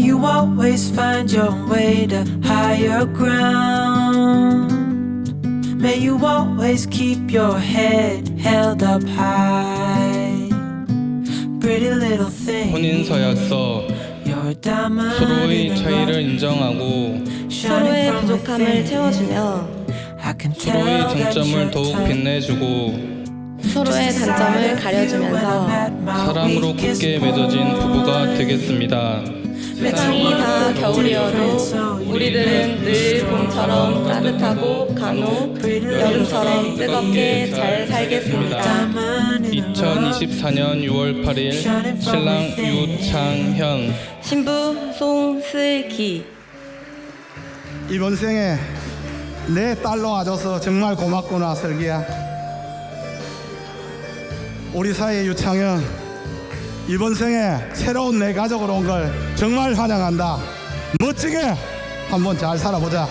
always find your way to higher ground. May you always keep your head held up high. Pretty little thing. 혼인 서약서 You're a diamond 서로의 차이를 인정하고 shining 서로의 부족함을. 채워주며 I can 서로의 장점을 더욱. 빛내주고 서로의 단점을 가려주면서 사랑으로 굳게 맺어진 부부가 되겠습니다. 세상이 다 겨울이어도 우리들은 늘 봄처럼 따뜻하고 간혹 여름처럼 뜨겁게 잘 살겠습니다. Diamond in the rough. 2024년 6월 8일 신랑 유창현 신부 송슬기 이번 생에 내 딸로 와줘서 정말 고맙구나 슬기야 우리 사이 유창현 이번 생에 새로운 내 가족으로 온 걸 정말 환영한다. 멋지게 한번 잘 살아보자